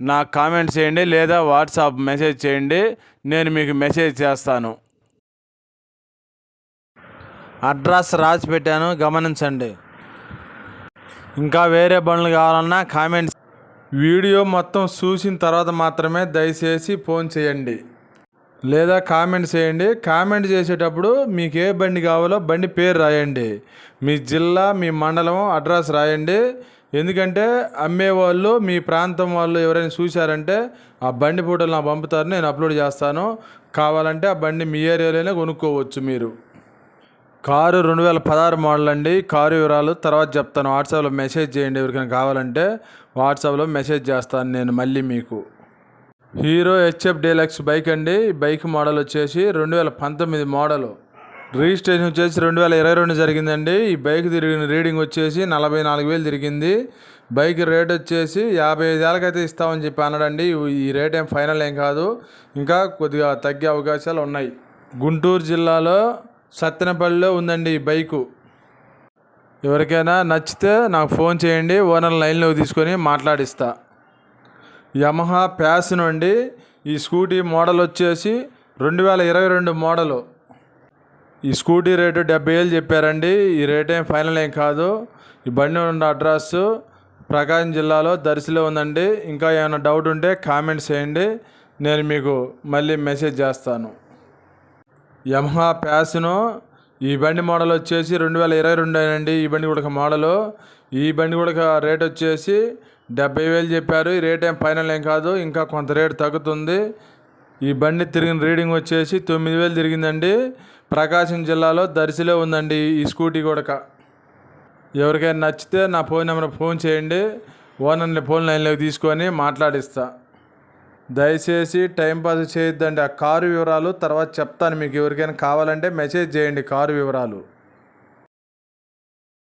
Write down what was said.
నాకు కామెంట్ చేయండి లేదా వాట్సాప్ మెసేజ్ చేయండి నేను మీకు మెసేజ్ చేస్తాను. అడ్రస్ రాసి పెట్టాను గమనించండి. ఇంకా వేరే బండ్లు కావాలన్నా కామెంట్స్. వీడియో మొత్తం చూసిన తర్వాత మాత్రమే దయచేసి ఫోన్ చేయండి. లేదా కామెంట్ చేయండి. కామెంట్ చేసేటప్పుడు మీకు ఏ బండి కావాలో బండి పేరు రాయండి. మీ జిల్లా మీ మండలం అడ్రస్ రాయండి. ఎందుకంటే అమ్మేవాళ్ళు మీ ప్రాంతం వాళ్ళు ఎవరైనా చూశారంటే ఆ బండి ఫోటోలు నాకు పంపుతారు నేను అప్లోడ్ చేస్తాను. కావాలంటే ఆ బండి మీ ఏరియాలోనే కొనుక్కోవచ్చు మీరు. కారు రెండు వేల పదహారు మోడల్ అండి. కారు వివరాలు తర్వాత చెప్తాను. వాట్సాప్లో మెసేజ్ చేయండి ఎవరికైనా కావాలంటే. వాట్సాప్లో మెసేజ్ చేస్తాను నేను మళ్ళీ మీకు. హీరో హెచ్ఎఫ్ డీలక్స్ బైక్ అండి. బైక్ మోడల్ వచ్చేసి రెండు వేల పంతొమ్మిది మోడల్ రిజిస్ట్రేషన్ వచ్చేసి రెండు వేల ఇరవై రెండు జరిగిందండి. ఈ బైక్ తిరిగిన రీడింగ్ వచ్చేసి నలభై నాలుగు వేలు తిరిగింది. బైక్ రేట్ వచ్చేసి యాభై ఐదు వేలకైతే ఇస్తామని చెప్పి అన్నాడండి. ఈ రేట్ ఏం ఫైనల్ ఏం కాదు. ఇంకా కొద్దిగా తగ్గే అవకాశాలు ఉన్నాయి. గుంటూరు జిల్లాలో సత్తెనపల్లిలో ఉందండి ఈ బైకు. ఎవరికైనా నచ్చితే నాకు ఫోన్ చేయండి. ఓనర్ లైన్లోకి తీసుకొని మాట్లాడిస్తా. యమహా ప్యాస్ అండి. ఈ స్కూటీ మోడల్ వచ్చేసి రెండు వేల ఇరవై రెండు మోడలు. ఈ స్కూటీ రేటు డెబ్బై వేలు చెప్పారండి. ఈ రేట్ ఏం ఫైనల్ ఏం కాదు. ఈ బండి ఉన్న అడ్రస్ ప్రకాశం జిల్లాలో దర్శిలో ఉందండి. ఇంకా ఏమైనా డౌట్ ఉంటే కామెంట్స్ చేయండి. నేను మీకు మళ్ళీ మెసేజ్ చేస్తాను. యమహా ప్యాషను ఈ బండి మోడల్ వచ్చేసి రెండు వేల ఇరవై రెండు అండి. ఈ బండి కూడా మోడలు. ఈ బండి కూడా రేట్ వచ్చేసి డెబ్బై వేలు చెప్పారు. ఈ రేట్ ఏం ఫైనల్ ఏం కాదు. ఇంకా కొంత రేటు తగ్గుతుంది. ఈ బండి తిరిగిన రీడింగ్ వచ్చేసి తొమ్మిది వేలు తిరిగిందండి. ప్రకాశం జిల్లాలో దర్శిలో ఉందండి ఈ స్కూటీ కూడా ఎవరికైనా నచ్చితే నా ఫోన్ నెంబర్ ఫోన్ చేయండి. ఓనర్ని ఫోన్ లైన్లోకి తీసుకొని మాట్లాడిస్తా. దయచేసి టైం పాస్ చేయొద్దండి. ఆ కారు వివరాలు తర్వాత చెప్తాను. మీకు ఎవరికైనా కావాలంటే మెసేజ్ చేయండి కారు వివరాలు.